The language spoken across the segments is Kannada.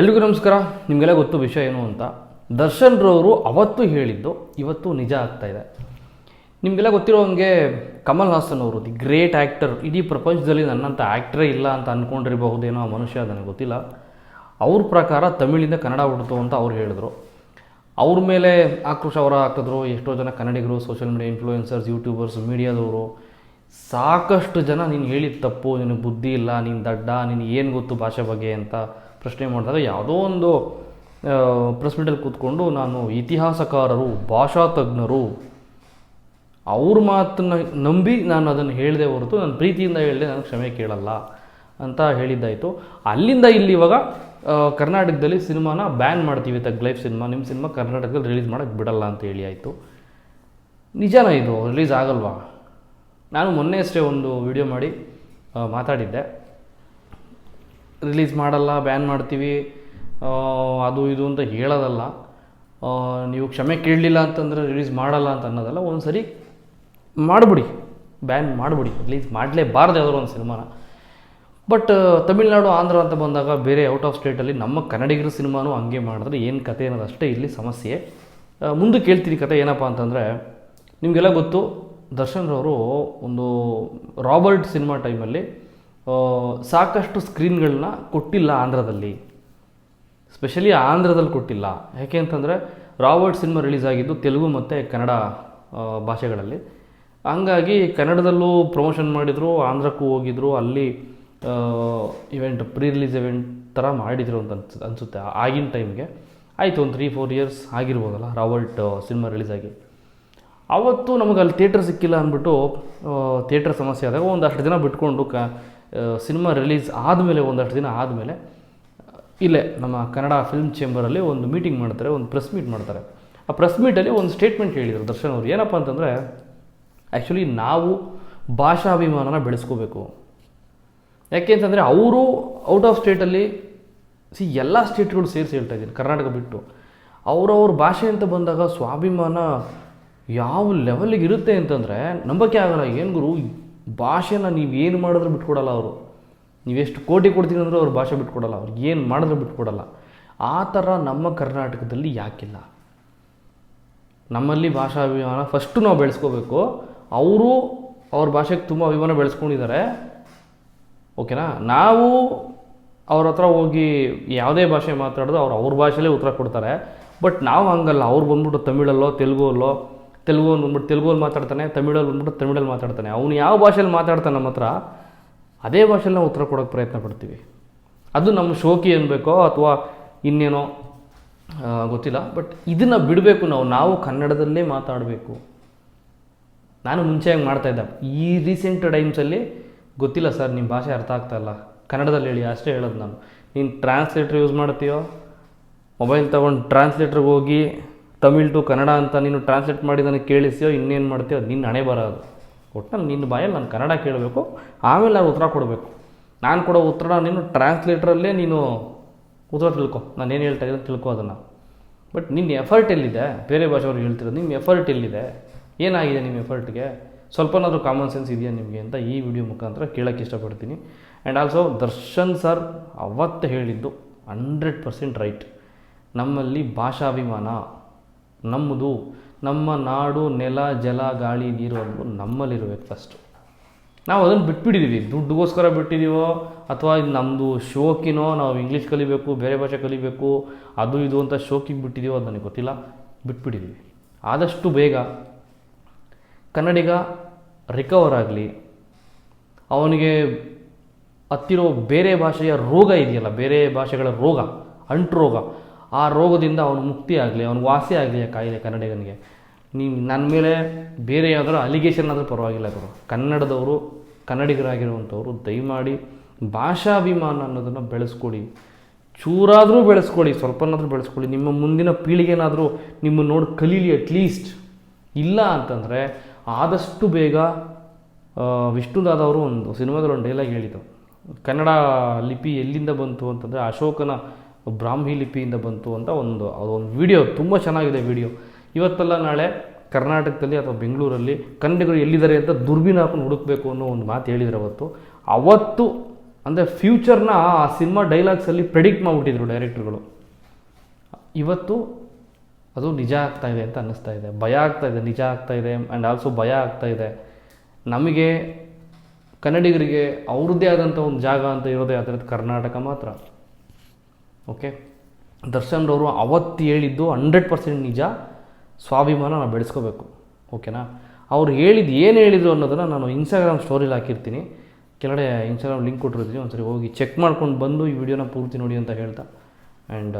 ಎಲ್ರಿಗೂ ನಮಸ್ಕಾರ. ನಿಮಗೆಲ್ಲ ಗೊತ್ತು ವಿಷಯ ಏನು ಅಂತ. ದರ್ಶನ್ರವರು ಅವತ್ತು ಹೇಳಿದ್ದು ಇವತ್ತು ನಿಜ ಆಗ್ತಾ ಇದೆ. ನಿಮಗೆಲ್ಲ ಗೊತ್ತಿರೋ ಹಂಗೆ ಕಮಲ್ ಹಾಸನ್ ಅವರು, ದಿ ಗ್ರೇಟ್ ಆ್ಯಕ್ಟರ್ ಇಡೀ ಪ್ರಪಂಚದಲ್ಲಿ ನನ್ನಂಥ ಆ್ಯಕ್ಟ್ರೇ ಇಲ್ಲ ಅಂತ ಅಂದ್ಕೊಂಡಿರಬಹುದೇನೋ ಆ ಮನುಷ್ಯ ನನಗೆ ಗೊತ್ತಿಲ್ಲ. ಅವ್ರ ಪ್ರಕಾರ ತಮಿಳಿಂದ ಕನ್ನಡ ಹುಡ್ತು ಅಂತ ಅವ್ರು ಹೇಳಿದ್ರು. ಅವ್ರ ಮೇಲೆ ಆಕ್ರೋಶ ಅವರ ಹಾಕಿದ್ರು ಎಷ್ಟೋ ಜನ ಕನ್ನಡಿಗರು ಸೋಷಿಯಲ್ ಮೀಡಿಯಾ ಇನ್ಫ್ಲೂಯೆನ್ಸರ್ಸ್ ಯೂಟ್ಯೂಬರ್ಸ್ ಮೀಡಿಯಾದವರು ಸಾಕಷ್ಟು ಜನ ನೀನು ಹೇಳಿದ ತಪ್ಪು, ನಿನಗೆ ಬುದ್ಧಿ ಇಲ್ಲ, ನೀನು ದಡ್ಡ, ನೀನು ಏನು ಗೊತ್ತು ಭಾಷೆ ಬಗ್ಗೆ ಅಂತ ಪ್ರಶ್ನೆ ಮಾಡಿದಾಗ ಯಾವುದೋ ಒಂದು ಪ್ರೆಸ್ ಮೀಟಲ್ಲಿ ಕೂತ್ಕೊಂಡು ನಾನು ಇತಿಹಾಸಕಾರರು ಭಾಷಾ ತಜ್ಞರು ಅವ್ರ ಮಾತನ್ನ ನಂಬಿ ನಾನು ಅದನ್ನು ಹೇಳಿದೆ ಹೊರತು ನಾನು ಪ್ರೀತಿಯಿಂದ ಹೇಳಿದೆ ನಾನು ಕ್ಷಮೆ ಕೇಳಲ್ಲ ಅಂತ ಹೇಳಿದ್ದಾಯಿತು. ಅಲ್ಲಿಂದ ಇಲ್ಲಿ ಇವಾಗ ಕರ್ನಾಟಕದಲ್ಲಿ ಸಿನಿಮಾನ ಬ್ಯಾನ್ ಮಾಡ್ತೀವಿ ತಗ್ ಲೈಫ್ ಸಿನಿಮಾ. ನಿಮ್ಮ ಸಿನಿಮಾ ಕರ್ನಾಟಕದಲ್ಲಿ ರಿಲೀಸ್ ಮಾಡೋಕ್ಕೆ ಬಿಡಲ್ಲ ಅಂತ ಹೇಳಿ ಆಯಿತು. ನಿಜಾನ ಇದು? ರಿಲೀಸ್ ಆಗಲ್ವಾ? ನಾನು ಮೊನ್ನೆ ಅಷ್ಟೇ ಒಂದು ವಿಡಿಯೋ ಮಾಡಿ ಮಾತಾಡಿದ್ದೆ. ರಿಲೀಸ್ ಮಾಡಲ್ಲ ಬ್ಯಾನ್ ಮಾಡ್ತೀವಿ ಅದು ಇದು ಅಂತ ಹೇಳೋದಲ್ಲ. ನೀವು ಕ್ಷಮೆ ಕೇಳಲಿಲ್ಲ ಅಂತಂದರೆ ರಿಲೀಸ್ ಮಾಡಲ್ಲ ಅಂತ ಅನ್ನೋದಲ್ಲ ಒಂದು ಸರಿ ಮಾಡಿಬಿಡಿ ಬ್ಯಾನ್ ಮಾಡಿಬಿಡಿ ರಿಲೀಸ್ ಮಾಡಲೇಬಾರ್ದು ಯಾವ್ದಾದ್ರು ಒಂದು ಸಿನಿಮಾನ. ಬಟ್ ತಮಿಳ್ನಾಡು, ಆಂಧ್ರ ಅಂತ ಬಂದಾಗ ಬೇರೆ ಔಟ್ ಆಫ್ ಸ್ಟೇಟಲ್ಲಿ ನಮ್ಮ ಕನ್ನಡಿಗರ ಸಿನಿಮಾನೂ ಹಂಗೆ ಮಾಡಿದ್ರೆ ಏನು ಕತೆ ಅನ್ನೋದು ಅಷ್ಟೇ ಇಲ್ಲಿ ಸಮಸ್ಯೆ. ಮುಂದೆ ಮುಂದಕ್ಕೆ ಹೇಳ್ತೀನಿ ಕತೆ ಏನಪ್ಪ ಅಂತಂದರೆ, ನಿಮಗೆಲ್ಲ ಗೊತ್ತು ದರ್ಶನ್ರವರು ಒಂದು ರಾಬರ್ಟ್ ಸಿನಿಮಾ ಟೈಮಲ್ಲಿ ಸಾಕಷ್ಟು ಸ್ಕ್ರೀನ್ಗಳನ್ನ ಕೊಟ್ಟಿಲ್ಲ ಆಂಧ್ರದಲ್ಲಿ. ಸ್ಪೆಷಲಿ ಆಂಧ್ರದಲ್ಲಿ ಕೊಟ್ಟಿಲ್ಲ. ಯಾಕೆ ಅಂತಂದರೆ ರಾಬರ್ಟ್ ಸಿನಿಮಾ ರಿಲೀಸ್ ಆಗಿದ್ದು ತೆಲುಗು ಮತ್ತು ಕನ್ನಡ ಭಾಷೆಗಳಲ್ಲಿ. ಹಂಗಾಗಿ ಕನ್ನಡದಲ್ಲೂ ಪ್ರಮೋಷನ್ ಮಾಡಿದರು, ಆಂಧ್ರಕ್ಕೂ ಹೋಗಿದ್ರು, ಅಲ್ಲಿ ಇವೆಂಟ್ ಪ್ರೀ ರಿಲೀಸ್ ಇವೆಂಟ್ ಥರ ಮಾಡಿದರು ಅಂತ ಅನ್ಸ, ಅನಿಸುತ್ತೆ. ಆಗಿನ ಟೈಮ್ಗೆ ಆಯಿತು, ಒಂದು ತ್ರೀ ಫೋರ್ ಇಯರ್ಸ್ ಆಗಿರ್ಬೋದಲ್ಲ ರಾಬರ್ಟ್ ಸಿನಿಮಾ ರಿಲೀಸ್ ಆಗಿ. ಅವತ್ತು ನಮಗೆ ಅಲ್ಲಿ ಥಿಯೇಟ್ರ್ ಸಿಕ್ಕಿಲ್ಲ ಅಂದ್ಬಿಟ್ಟು ಥಿಯೇಟರ್ ಸಮಸ್ಯೆ ಆದಾಗ ಒಂದಷ್ಟು ದಿನ ಬಿಟ್ಕೊಂಡು ಕ ಸಿನಿಮಾ ರಿಲೀಸ್ ಆದಮೇಲೆ ಒಂದಷ್ಟು ದಿನ ಆದಮೇಲೆ, ಇಲ್ಲೇ ನಮ್ಮ ಕನ್ನಡ ಫಿಲ್ಮ್ ಚೇಂಬರಲ್ಲಿ ಒಂದು ಮೀಟಿಂಗ್ ಮಾಡ್ತಾರೆ, ಒಂದು ಪ್ರೆಸ್ ಮೀಟ್ ಮಾಡ್ತಾರೆ. ಆ ಪ್ರೆಸ್ ಮೀಟಲ್ಲಿ ಒಂದು ಸ್ಟೇಟ್ಮೆಂಟ್ ಹೇಳಿದರು ದರ್ಶನ್ ಅವರು. ಏನಪ್ಪ ಅಂತಂದರೆ ಆ್ಯಕ್ಚುಲಿ ನಾವು ಭಾಷಾಭಿಮಾನನ ಬೆಳೆಸ್ಕೋಬೇಕು. ಯಾಕೆ ಅಂತಂದರೆ ಅವರು ಔಟ್ ಆಫ್ ಸ್ಟೇಟಲ್ಲಿ ಸಿ ಎಲ್ಲ ಸ್ಟೇಟ್ಗಳು ಸೇರಿಸಿ ಹೇಳ್ತಾ ಇದ್ದೀನಿ, ಕರ್ನಾಟಕ ಬಿಟ್ಟು. ಅವರವ್ರ ಭಾಷೆ ಅಂತ ಬಂದಾಗ ಸ್ವಾಭಿಮಾನ ಯಾವ ಲೆವೆಲಿಗೆ ಇರುತ್ತೆ ಅಂತಂದರೆ ನಂಬಕ್ಕೆ ಆಗಲ್ಲ. ಏನು ಗುರು? ಭಾಷೆನ ನೀವು ಏನು ಮಾಡಿದ್ರೆ ಬಿಟ್ಕೊಡಲ್ಲ ಅವರು. ನೀವೆಷ್ಟು ಕೋಟಿ ಕೊಡ್ತೀನಿ ಅಂದರೂ ಅವ್ರ ಭಾಷೆ ಬಿಟ್ಕೊಡಲ್ಲ ಅವ್ರಿಗೆ ಏನು ಮಾಡಿದ್ರು ಬಿಟ್ಕೊಡಲ್ಲ. ಆ ಥರ ನಮ್ಮ ಕರ್ನಾಟಕದಲ್ಲಿ ಯಾಕಿಲ್ಲ. ನಮ್ಮಲ್ಲಿ ಭಾಷಾ ಅಭಿಮಾನ ಫಸ್ಟು ನಾವು ಬೆಳೆಸ್ಕೋಬೇಕು. ಅವರು ಅವ್ರ ಭಾಷೆಗೆ ತುಂಬ ಅಭಿಮಾನ ಬೆಳೆಸ್ಕೊಂಡಿದ್ದಾರೆ ಓಕೆನಾ? ನಾವು ಅವ್ರ ಹತ್ರ ಹೋಗಿ ಯಾವುದೇ ಭಾಷೆ ಮಾತಾಡಿದ್ರು ಅವ್ರು ಅವ್ರ ಭಾಷೆಲೇ ಉತ್ತರ ಕೊಡ್ತಾರೆ. ಬಟ್ ನಾವು ಹಂಗಲ್ಲ. ಅವ್ರು ಬಂದ್ಬಿಟ್ಟು ತಮಿಳಲ್ಲೋ, ತೆಲುಗಲ್ಲೋ ತೆಲುಗು ಬಂದ್ಬಿಟ್ಟು ತೆಲುಗುಲ್ಲಿ ಮಾತಾಡ್ತಾನೆ, ತಮಿಳಲ್ಲಿ ಬಂದ್ಬಿಟ್ಟು ತಮಿಳಲ್ಲಿ ಮಾತಾಡ್ತಾನೆ. ಅವನು ಯಾವ ಭಾಷೆಯಲ್ಲಿ ಮಾತಾಡ್ತಾನೆ ನಮ್ಮ ಹತ್ರ, ಅದೇ ಭಾಷೆಯಲ್ಲಿ ನಾವು ಉತ್ತರ ಕೊಡೋಕ್ಕೆ ಪ್ರಯತ್ನ ಪಡ್ತೀವಿ. ಅದು ನಮ್ಮ ಶೋಕಿ ಅನ್ಬೇಕೋ ಅಥವಾ ಇನ್ನೇನೋ ಗೊತ್ತಿಲ್ಲ. ಬಟ್ ಇದನ್ನು ಬಿಡಬೇಕು ನಾವು ನಾವು ಕನ್ನಡದಲ್ಲೇ ಮಾತಾಡಬೇಕು. ನಾನು ಮುಂಚೆ ಹಂಗೆ ಮಾಡ್ತಾಯಿದ್ದೆ ಈ ರೀಸೆಂಟ್ ಟೈಮ್ಸಲ್ಲಿ ಗೊತ್ತಿಲ್ಲ ಸರ್ ನಿಮ್ಮ ಭಾಷೆ ಅರ್ಥ ಆಗ್ತಾ ಕನ್ನಡದಲ್ಲಿ ಹೇಳಿ, ಅಷ್ಟೇ ಹೇಳೋದು ನಾನು. ನೀನು ಟ್ರಾನ್ಸ್ಲೇಟ್ರ್ ಯೂಸ್ ಮಾಡ್ತೀಯೋ? ಮೊಬೈಲ್ ತೊಗೊಂಡು ಟ್ರಾನ್ಸ್ಲೇಟ್ರಿಗೆ ಹೋಗಿ ತಮಿಳ್ ಟು ಕನ್ನಡ ಅಂತ ನೀನು ಟ್ರಾನ್ಸ್ಲೇಟ್ ಮಾಡಿ ನನಗೆ ಕೇಳಿಸ್ಯೋ, ಇನ್ನೇನು ಮಾಡ್ತೀಯೋ, ಅದು ನಿನ್ನ ಹಣೆ ಬರೋದು ಒಟ್ಟಿನಲ್ಲಿ ನಿನ್ನ ಬಾಯಲ್ಲಿ ನಾನು ಕನ್ನಡ ಕೇಳಬೇಕು, ಆಮೇಲೆ ನಾನು ಉತ್ತರ ಕೊಡಬೇಕು. ನಾನು ಕೊಡೋ ಉತ್ತರ ನೀನು ಟ್ರಾನ್ಸ್ಲೇಟ್ರಲ್ಲೇ ನೀನು ಉತ್ತರ ತಿಳ್ಕೊ. ನಾನು ಏನು ಹೇಳ್ತಾ ಇದ್ದೀನಿ ತಿಳ್ಕೊ ಅದನ್ನು. ಬಟ್ ನಿನ್ನ ಎಫರ್ಟ್ ಎಲ್ಲಿದೆ? ಬೇರೆ ಭಾಷೆಯವ್ರು ಹೇಳ್ತಿರೋದು ನಿಮ್ಮ ಎಫರ್ಟ್ ಎಲ್ಲಿದೆ? ಏನಾಗಿದೆ ನಿಮ್ಮ ಎಫರ್ಟ್ಗೆ ಸ್ವಲ್ಪನಾದರೂ ಕಾಮನ್ ಸೆನ್ಸ್ ಇದೆಯಾ ನಿಮಗೆ ಅಂತ ಈ ವಿಡಿಯೋ ಮುಖಾಂತರ ಕೇಳೋಕ್ಕೆ ಇಷ್ಟಪಡ್ತೀನಿ. ಆ್ಯಂಡ್ ಆಲ್ಸೋ ದರ್ಶನ್ ಸರ್ ಅವತ್ತು ಹೇಳಿದ್ದು ಹಂಡ್ರೆಡ್ ಪರ್ಸೆಂಟ್ ರೈಟ್ ನಮ್ಮಲ್ಲಿ ಭಾಷಾಭಿಮಾನ. ನಮ್ಮದು, ನಮ್ಮ ನಾಡು, ನೆಲ, ಜಲ, ಗಾಳಿ, ನೀರು ಅನ್ನೋದು ನಮ್ಮಲ್ಲಿರಬೇಕು ಫಸ್ಟು ನಾವು ಅದನ್ನು ಬಿಟ್ಬಿಟ್ಟಿದ್ದೀವಿ ದುಡ್ಡುಗೋಸ್ಕರ ಬಿಟ್ಟಿದ್ದೀವೋ ಅಥವಾ ಇದು ನಮ್ಮದು ಶೋಕಿನೋ, ನಾವು ಇಂಗ್ಲೀಷ್ ಕಲಿಬೇಕು, ಬೇರೆ ಭಾಷೆ ಕಲಿಬೇಕು, ಅದು ಇದು ಅಂತ ಶೋಕಿಗೆ ಬಿಟ್ಟಿದ್ದೀವೋ ಅದು ನನಗೆ ಗೊತ್ತಿಲ್ಲ. ಬಿಟ್ಬಿಟ್ಟಿದ್ದೀವಿ ಆದಷ್ಟು ಬೇಗ ಕನ್ನಡಿಗ ರಿಕವರ್ ಆಗಲಿ. ಅವನಿಗೆ ಹತ್ತಿರೋ ಬೇರೆ ಭಾಷೆಯ ರೋಗ ಇದೆಯಲ್ಲ, ಬೇರೆ ಭಾಷೆಗಳ ರೋಗ, ಅಂಟು ರೋಗ ಆ ರೋಗದಿಂದ ಅವನು ಮುಕ್ತಿ ಆಗಲಿ, ಅವನು ವಾಸಿ ಆಗಲಿ ಆ ಕಾಯಿಲೆ ಕನ್ನಡಿಗನಿಗೆ. ನೀವು ನನ್ನ ಮೇಲೆ ಬೇರೆ ಯಾವುದಾದ್ರು ಅಲಿಗೇಷನ್ ಆದರೂ ಪರವಾಗಿಲ್ಲ ಗುರು. ಕನ್ನಡದವರು, ಕನ್ನಡಿಗರಾಗಿರುವಂಥವ್ರು ದಯಮಾಡಿ ಭಾಷಾಭಿಮಾನ ಅನ್ನೋದನ್ನು ಬೆಳೆಸ್ಕೊಡಿ. ಚೂರಾದರೂ ಬೆಳೆಸ್ಕೊಳ್ಳಿ ಸ್ವಲ್ಪನಾದರೂ ಬೆಳೆಸ್ಕೊಳ್ಳಿ ನಿಮ್ಮ ಮುಂದಿನ ಪೀಳಿಗೆನಾದರೂ ನಿಮ್ಮನ್ನು ನೋಡಿ ಕಲೀಲಿ ಅಟ್ಲೀಸ್ಟ್ ಇಲ್ಲ ಅಂತಂದರೆ ಆದಷ್ಟು ಬೇಗ ವಿಷ್ಣುದಾದವರು ಒಂದು ಸಿನಿಮಾದಲ್ಲಿ ಒಂದು ಡೈಲಾಗ್ ಹೇಳಿದ್ದು. ಕನ್ನಡ ಲಿಪಿ ಎಲ್ಲಿಂದ ಬಂತು ಅಂತಂದರೆ ಅಶೋಕನ ಬ್ರಾಹ್ಮಿ ಲಿಪಿಯಿಂದ ಬಂತು ಅಂತ ಒಂದು ಅದೊಂದು ವಿಡಿಯೋ ತುಂಬ ಚೆನ್ನಾಗಿದೆ ವಿಡಿಯೋ ಇವತ್ತೆಲ್ಲ ನಾಳೆ ಕರ್ನಾಟಕದಲ್ಲಿ ಅಥವಾ ಬೆಂಗಳೂರಲ್ಲಿ ಕನ್ನಡಿಗರು ಎಲ್ಲಿದ್ದಾರೆ ಅಂತ ದುರ್ಬೀನ್ ಹಾಕೊಂಡು ಹುಡುಕಬೇಕು ಅನ್ನೋ ಒಂದು ಮಾತು ಹೇಳಿದ್ರು ಅವತ್ತು. ಅವತ್ತು ಅಂದರೆ ಫ್ಯೂಚರ್ನ ಆ ಸಿನಿಮಾ ಡೈಲಾಗ್ಸಲ್ಲಿ ಪ್ರೆಡಿಕ್ಟ್ ಮಾಡಿಬಿಟ್ಟಿದ್ರು ಡೈರೆಕ್ಟ್ರುಗಳು ಇವತ್ತು ಅದು ನಿಜ ಆಗ್ತಾ ಇದೆ ಅಂತ ಅನ್ನಿಸ್ತಾ ಇದೆ. ಭಯ ಆಗ್ತಾ ಇದೆ, ನಿಜ ಆಗ್ತಾ ಇದೆ ಆ್ಯಂಡ್ ಆಲ್ಸೋ ಭಯ ಆಗ್ತಾ ಇದೆ. ನಮಗೆ ಕನ್ನಡಿಗರಿಗೆ ಅವ್ರದ್ದೇ ಆದಂಥ ಒಂದು ಜಾಗ ಅಂತ ಇರೋದೇ ಆದರೆ ಕರ್ನಾಟಕ ಮಾತ್ರ. ಓಕೆ ದರ್ಶನ್ರವರು ಅವತ್ತು ಹೇಳಿದ್ದು ಹಂಡ್ರೆಡ್ ಪರ್ಸೆಂಟ್ ನಿಜ, ಸ್ವಾಭಿಮಾನ ನಾವು ಬೆಳೆಸ್ಕೋಬೇಕು. ಓಕೆನಾ ಅವ್ರು ಹೇಳಿದ್ದು ಏನು ಹೇಳಿದರು ಅನ್ನೋದನ್ನು ನಾನು ಇನ್ಸ್ಟಾಗ್ರಾಮ್ ಸ್ಟೋರಿಲಿ ಹಾಕಿರ್ತೀನಿ. ಕೆಳಗಡೆ ಇನ್ಸ್ಟಾಗ್ರಾಮ್ ಲಿಂಕ್ ಕೊಟ್ಟಿರ್ತೀನಿ, ಒಂದ್ಸರಿ ಹೋಗಿ ಚೆಕ್ ಮಾಡ್ಕೊಂಡು ಬಂದು ಈ ವಿಡಿಯೋನ ಪೂರ್ತಿ ನೋಡಿ ಅಂತ ಹೇಳ್ತಾ. ಆ್ಯಂಡ್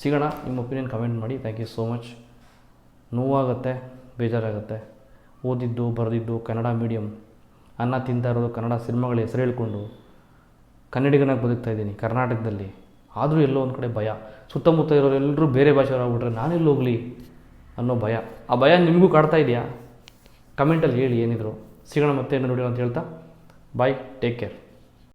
ಸಿಗೋಣ, ನಿಮ್ಮ ಒಪಿನಿಯನ್ ಕಮೆಂಟ್ ಮಾಡಿ. ಥ್ಯಾಂಕ್ ಯು ಸೋ ಮಚ್ ನೋವಾಗುತ್ತೆ, ಬೇಜಾರಾಗುತ್ತೆ. ಓದಿದ್ದು, ಬರೆದಿದ್ದು ಕನ್ನಡ ಮೀಡಿಯಂ ಅನ್ನ ತಿಂತಾ ಇರೋದು ಕನ್ನಡ ಸಿನಿಮಾಗಳ ಹೆಸರು ಹೇಳ್ಕೊಂಡು ಕನ್ನಡಿಗನಾಗಿ ಬದುಕ್ತಾ ಇದ್ದೀನಿ ಕರ್ನಾಟಕದಲ್ಲಿ. ಆದರೂ ಎಲ್ಲೋ ಒಂದು ಕಡೆ ಭಯ. ಸುತ್ತಮುತ್ತ ಇರೋರೆಲ್ಲರೂ ಬೇರೆ ಭಾಷೆಯವರಾಗ್ಬಿಟ್ರೆ ನಾನೆಲ್ಲಿ ಹೋಗಲಿ ಅನ್ನೋ ಭಯ. ಆ ಭಯ ನಿಮಗೂ ಕಾಡ್ತಾ ಇದೆಯಾ? ಕಮೆಂಟಲ್ಲಿ ಹೇಳಿ ಏನಿದ್ರು. ಸಿಗೋಣ ಮತ್ತೆ ನೋಡಿ ಅಂತ ಹೇಳ್ತಾ ಬಾಯ್ ಟೇಕ್ ಕೇರ್